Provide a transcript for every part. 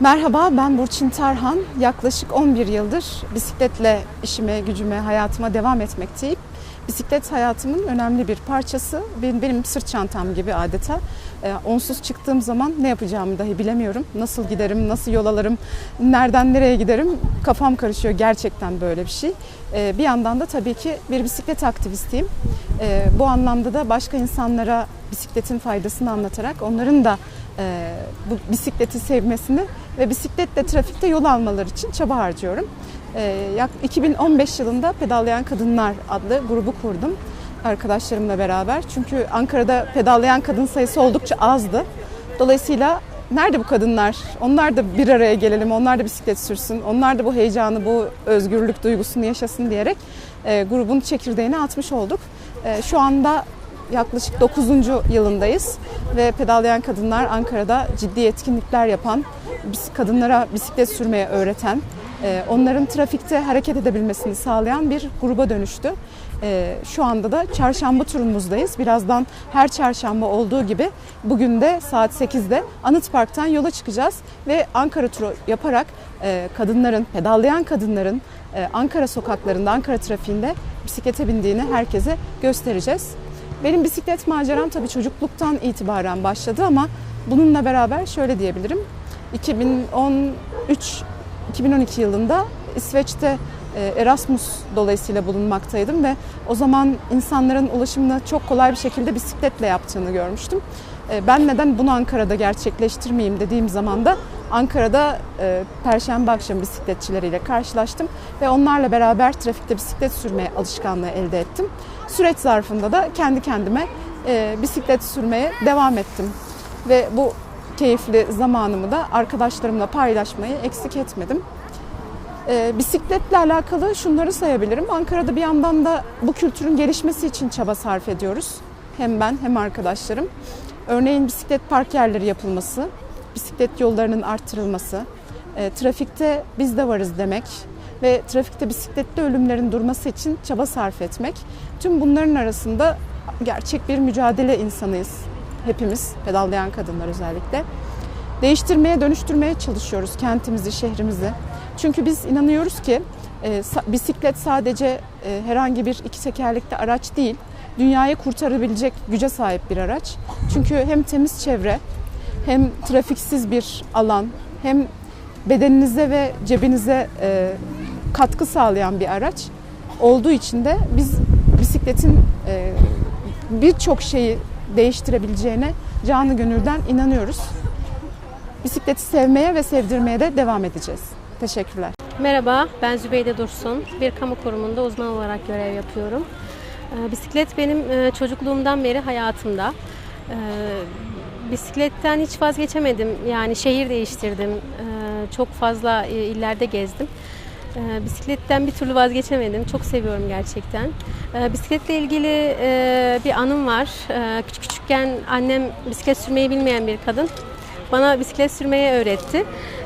Merhaba, ben Burçin Tarhan. Yaklaşık 11 yıldır bisikletle işime, gücüme, hayatıma devam etmekteyim. Bisiklet hayatımın önemli bir parçası. Benim, benim sırt çantam gibi adeta. Ee, onsuz çıktığım zaman ne yapacağımı dahi bilemiyorum. Nasıl giderim, nasıl yol alırım, nereden nereye giderim kafam karışıyor. Gerçekten böyle bir şey. Ee, bir yandan da tabii ki bir bisiklet aktivistiyim. Ee, bu anlamda da başka insanlara bisikletin faydasını anlatarak onların da e, bu bisikleti sevmesini ve bisikletle trafikte yol almaları için çaba harcıyorum. Ee, yak- 2015 yılında Pedallayan Kadınlar adlı grubu kurdum arkadaşlarımla beraber. Çünkü Ankara'da pedallayan kadın sayısı oldukça azdı. Dolayısıyla nerede bu kadınlar? Onlar da bir araya gelelim, onlar da bisiklet sürsün, onlar da bu heyecanı, bu özgürlük duygusunu yaşasın diyerek e, grubun çekirdeğini atmış olduk. E, şu anda yaklaşık 9. yılındayız ve pedallayan kadınlar Ankara'da ciddi etkinlikler yapan, kadınlara bisiklet sürmeye öğreten, onların trafikte hareket edebilmesini sağlayan bir gruba dönüştü. E, Şu anda da çarşamba turumuzdayız. Birazdan her çarşamba olduğu gibi bugün de saat 8'de Anıt Park'tan yola çıkacağız ve Ankara turu yaparak e, kadınların, pedallayan kadınların e, Ankara sokaklarında, Ankara trafiğinde bisiklete bindiğini herkese göstereceğiz. Benim bisiklet maceram tabii çocukluktan itibaren başladı ama bununla beraber şöyle diyebilirim. 2013 2012 yılında İsveç'te e, Erasmus dolayısıyla bulunmaktaydım ve o zaman insanların ulaşımını çok kolay bir şekilde bisikletle yaptığını görmüştüm. E, Ben neden bunu Ankara'da gerçekleştirmeyeyim dediğim zaman da Ankara'da e, Perşembe akşamı bisikletçileriyle karşılaştım ve onlarla beraber trafikte bisiklet sürmeye alışkanlığı elde ettim. Süreç zarfında da kendi kendime bisiklet sürmeye devam ettim ve bu keyifli zamanımı da arkadaşlarımla paylaşmayı eksik etmedim. Ee, bisikletle alakalı şunları sayabilirim. Ankara'da bir yandan da bu kültürün gelişmesi için çaba sarf ediyoruz. Hem ben hem arkadaşlarım. Örneğin bisiklet park yerleri yapılması, bisiklet yollarının arttırılması, e, trafikte biz de varız demek ve trafikte bisikletli ölümlerin durması için çaba sarf etmek. Tüm bunların arasında gerçek bir mücadele insanıyız. Hepimiz, pedallayan kadınlar özellikle. Değiştirmeye, dönüştürmeye çalışıyoruz kentimizi, şehrimizi. Çünkü biz inanıyoruz ki e, bisiklet sadece e, herhangi bir iki tekerlekli araç değil, dünyayı kurtarabilecek güce sahip bir araç. Çünkü hem temiz çevre, hem trafiksiz bir alan, hem bedeninize ve cebinize e, katkı sağlayan bir araç olduğu için de biz bisikletin e, birçok şeyi değiştirebileceğine canı gönülden inanıyoruz. Bisikleti sevmeye ve sevdirmeye de devam edeceğiz. Teşekkürler. Merhaba, ben Zübeyde Dursun. Bir kamu kurumunda uzman olarak görev yapıyorum. Ee, Bisiklet benim e, çocukluğumdan beri hayatımda. Ee, Bisikletten hiç vazgeçemedim. Yani şehir değiştirdim. Ee, Çok fazla e, illerde gezdim. Ee, Bisikletten bir türlü vazgeçemedim. Çok seviyorum gerçekten. Ee, Bisikletle ilgili e, bir anım var. Ee, Küçük küçükken annem bisiklet sürmeyi bilmeyen bir kadın bana bisiklet sürmeyi öğretti.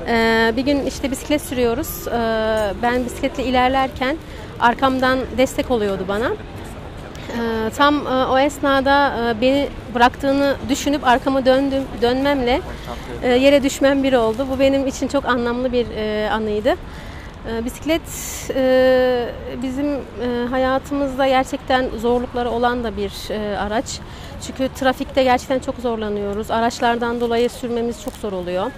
Ee, bir gün işte bisiklet sürüyoruz. Ee, ben bisikletle ilerlerken arkamdan destek oluyordu bana. Ee, tam e, o esnada e, beni bıraktığını düşünüp arkama döndüm dönmemle e, yere düşmem bir oldu. Bu benim için çok anlamlı bir e, anıydı. E, Bisiklet e, bizim e, hayatımızda gerçekten zorlukları olan da bir e, araç. Çünkü trafikte gerçekten çok zorlanıyoruz. Araçlardan dolayı sürmemiz çok zor oluyor.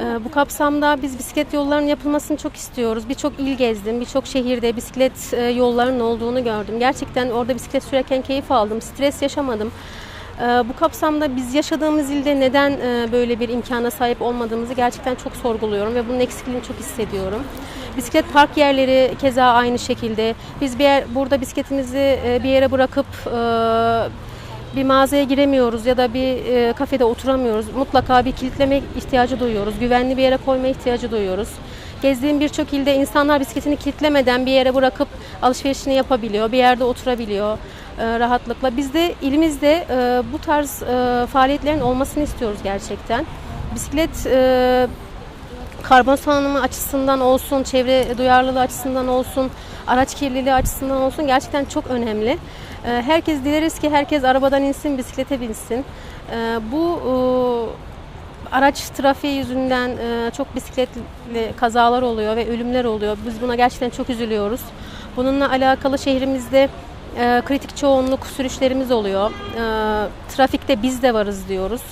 E, Bu kapsamda biz bisiklet yollarının yapılmasını çok istiyoruz. Birçok il gezdim, birçok şehirde bisiklet yollarının olduğunu gördüm. Gerçekten orada bisiklet sürerken keyif aldım, stres yaşamadım. E, Bu kapsamda biz yaşadığımız ilde neden e, böyle bir imkana sahip olmadığımızı gerçekten çok sorguluyorum ve bunun eksikliğini çok hissediyorum. Bisiklet park yerleri keza aynı şekilde. Biz bir yer, burada bisikletimizi e, bir yere bırakıp e, bir mağazaya giremiyoruz ya da bir e, kafede oturamıyoruz. Mutlaka bir kilitleme ihtiyacı duyuyoruz. Güvenli bir yere koyma ihtiyacı duyuyoruz. Gezdiğim birçok ilde insanlar bisikletini kilitlemeden bir yere bırakıp alışverişini yapabiliyor. Bir yerde oturabiliyor rahatlıkla. Biz de ilimizde e, bu tarz e, faaliyetlerin olmasını istiyoruz gerçekten. Bisiklet e, karbon salınımı açısından olsun, çevre duyarlılığı açısından olsun, araç kirliliği açısından olsun gerçekten çok önemli. Herkes dileriz ki herkes arabadan insin, bisiklete binsin. Bu e, araç trafiği yüzünden e, çok bisikletli kazalar oluyor ve ölümler oluyor. Biz buna gerçekten çok üzülüyoruz. Bununla alakalı şehrimizde e, kritik çoğunluk sürüşlerimiz oluyor. E, trafikte biz de varız diyoruz.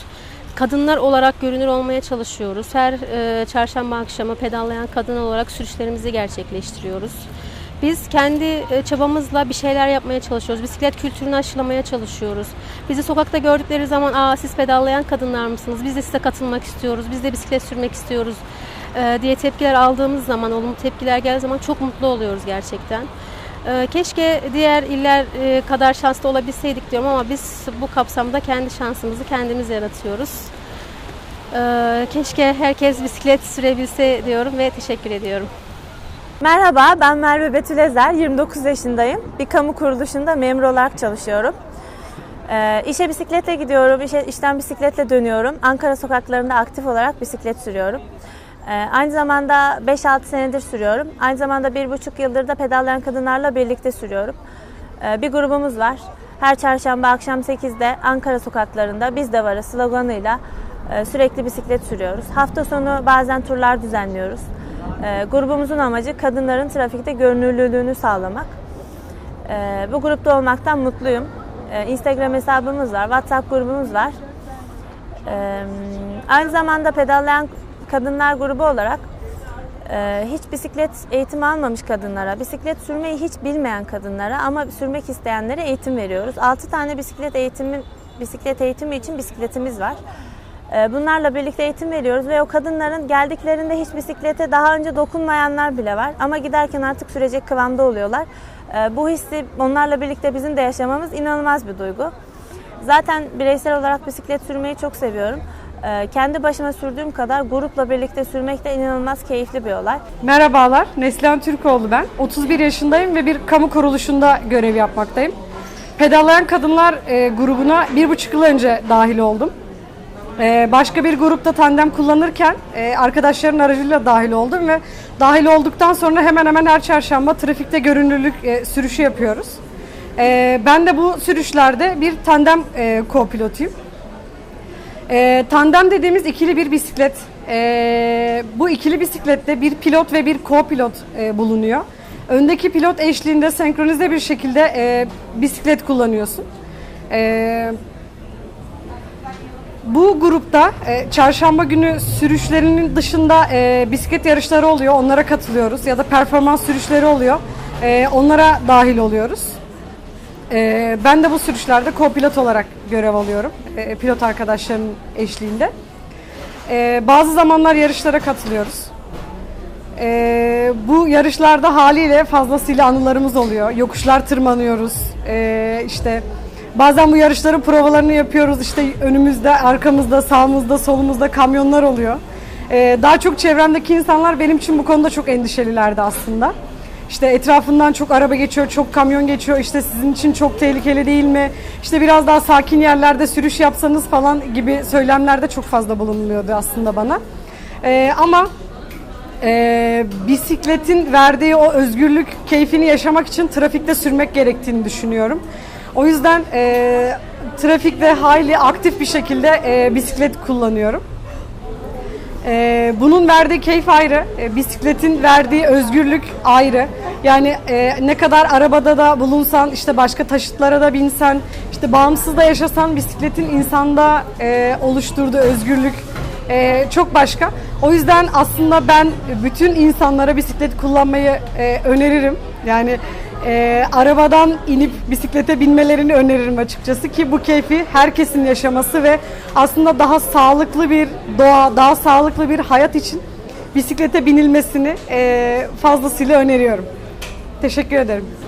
Kadınlar olarak görünür olmaya çalışıyoruz. Her e, çarşamba akşamı pedallayan kadın olarak sürüşlerimizi gerçekleştiriyoruz. Biz kendi e, çabamızla bir şeyler yapmaya çalışıyoruz. Bisiklet kültürünü aşılamaya çalışıyoruz. Bizi sokakta gördükleri zaman aa siz pedallayan kadınlar mısınız? Biz de size katılmak istiyoruz. Biz de bisiklet sürmek istiyoruz e, diye tepkiler aldığımız zaman, olumlu tepkiler geldiği zaman çok mutlu oluyoruz gerçekten. E, Keşke diğer iller e, kadar şanslı olabilseydik diyorum ama biz bu kapsamda kendi şansımızı kendimiz yaratıyoruz. E, Keşke herkes bisiklet sürebilse diyorum ve teşekkür ediyorum. Merhaba, ben Merve Betül Ezer, 29 yaşındayım. Bir kamu kuruluşunda memur olarak çalışıyorum. Ee, işe bisikletle gidiyorum, işe, işten bisikletle dönüyorum. Ankara sokaklarında aktif olarak bisiklet sürüyorum. Ee, aynı zamanda 5-6 senedir sürüyorum. Aynı zamanda 1,5 yıldır da pedallayan kadınlarla birlikte sürüyorum. Ee, bir grubumuz var. Her çarşamba akşam 8'de Ankara sokaklarında biz de varız sloganıyla e, sürekli bisiklet sürüyoruz. Hafta sonu bazen turlar düzenliyoruz. E, grubumuzun amacı kadınların trafikte görünürlülüğünü sağlamak. Bu grupta olmaktan mutluyum. Instagram hesabımız var, WhatsApp grubumuz var. Aynı zamanda pedallayan kadınlar grubu olarak e, hiç bisiklet eğitimi almamış kadınlara, bisiklet sürmeyi hiç bilmeyen kadınlara ama sürmek isteyenlere eğitim veriyoruz. 6 tane bisiklet eğitimi bisiklet eğitimi için bisikletimiz var. E, Bunlarla birlikte eğitim veriyoruz ve o kadınların geldiklerinde hiç bisiklete daha önce dokunmayanlar bile var ama giderken artık sürecek kıvamda oluyorlar. E, Bu hissi onlarla birlikte bizim de yaşamamız inanılmaz bir duygu. Zaten bireysel olarak bisiklet sürmeyi çok seviyorum. E, Kendi başıma sürdüğüm kadar grupla birlikte sürmek de inanılmaz keyifli bir olay. Merhabalar, Neslihan Türkoğlu ben. 31 yaşındayım ve bir kamu kuruluşunda görev yapmaktayım. Pedallayan Kadınlar e, grubuna bir buçuk yıl önce dahil oldum. E, başka bir grupta tandem kullanırken e, arkadaşların aracıyla dahil oldum ve dahil olduktan sonra hemen hemen her çarşamba trafikte görünürlük sürüşü yapıyoruz. Ben de bu sürüşlerde bir tandem co-pilotuyum. E, tandem dediğimiz ikili bir bisiklet. E, bu ikili bisiklette bir pilot ve bir co-pilot e, bulunuyor. Öndeki pilot eşliğinde senkronize bir şekilde e, bisiklet kullanıyorsun. E, bu grupta e, çarşamba günü sürüşlerinin dışında e, bisiklet yarışları oluyor. Onlara katılıyoruz ya da performans sürüşleri oluyor. E, onlara dahil oluyoruz. Ee, ben de bu sürüşlerde co-pilot olarak görev alıyorum. Ee, pilot arkadaşlarımın eşliğinde. Ee, bazı zamanlar yarışlara katılıyoruz. Ee, bu yarışlarda haliyle fazlasıyla anılarımız oluyor. Yokuşlar tırmanıyoruz. Ee, işte bazen bu yarışların provalarını yapıyoruz. İşte önümüzde, arkamızda, sağımızda, solumuzda kamyonlar oluyor. Ee, daha çok çevremdeki insanlar benim için bu konuda çok endişelilerdi aslında. İşte etrafından çok araba geçiyor, çok kamyon geçiyor. İşte sizin için çok tehlikeli değil mi? İşte biraz daha sakin yerlerde sürüş yapsanız falan gibi söylemlerde çok fazla bulunuluyordu aslında bana. Ee, ama e, bisikletin verdiği o özgürlük keyfini yaşamak için trafikte sürmek gerektiğini düşünüyorum. O yüzden e, trafikte hayli aktif bir şekilde e, bisiklet kullanıyorum. Ee, bunun verdiği keyif ayrı, ee, bisikletin verdiği özgürlük ayrı. Yani e, ne kadar arabada da bulunsan, işte başka taşıtlara da binsen, işte bağımsız da yaşasan bisikletin insanda e, oluşturduğu özgürlük e, çok başka. O yüzden aslında ben bütün insanlara bisiklet kullanmayı e, öneririm. Yani e, arabadan inip bisiklete binmelerini öneririm açıkçası ki bu keyfi herkesin yaşaması ve aslında daha sağlıklı bir doğa, daha sağlıklı bir hayat için bisiklete binilmesini e, fazlasıyla öneriyorum. Teşekkür ederim.